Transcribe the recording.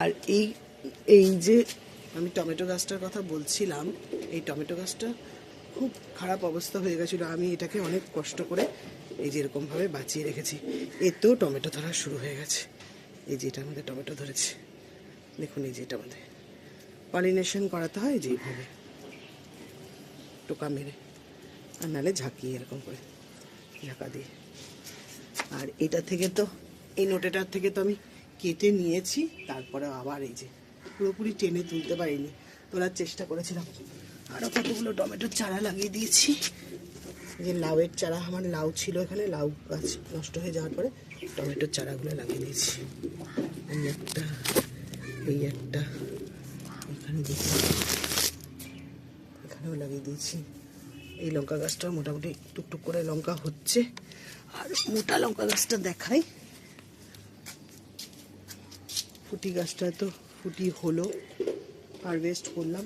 আর এই এই যে আমি টমেটো গাছটার কথা বলছিলাম, এই টমেটো গাছটা খুব খারাপ অবস্থা হয়ে গেছিল। আমি এটাকে অনেক কষ্ট করে এই যে এরকমভাবে বাঁচিয়ে রেখেছি। এতেও টমেটো ধরা শুরু হয়ে গেছে। এই যে এটার মধ্যে টমেটো ধরেছে। দেখুন এই যে এটার মধ্যে পলিনেশন করাতে হয় যে এইভাবে। টোকা মেরে। আর নাহলে ঝাঁকিয়ে এরকম করে ঝাঁকা দিয়ে। আর এটা থেকে তো, এই নোটেটার থেকে তো আমি কেটে নিয়েছি, তারপরে আবার এই যে পুরোপুরি টেনে তুলতে পারিনি, তোলার চেষ্টা করেছিলাম। আরও কতগুলো টমেটোর চারা লাগিয়ে দিয়েছি। যে লাউয়ের চারা, আমার লাউ ছিল এখানে, লাউ গাছ নষ্ট হয়ে যাওয়ার পরে টমেটোর চারাগুলো লাগিয়ে দিয়েছি। এই একটা এই একটা, এখানে এখানেও লাগিয়ে দিয়েছি। এই লঙ্কা গাছটা মোটামুটি টুকটুক করে লঙ্কা হচ্ছে। আর মোটা লঙ্কা গাছটা দেখাই। ফুটি গাছটা তো ফুটি হলো হারভেস্ট করলাম।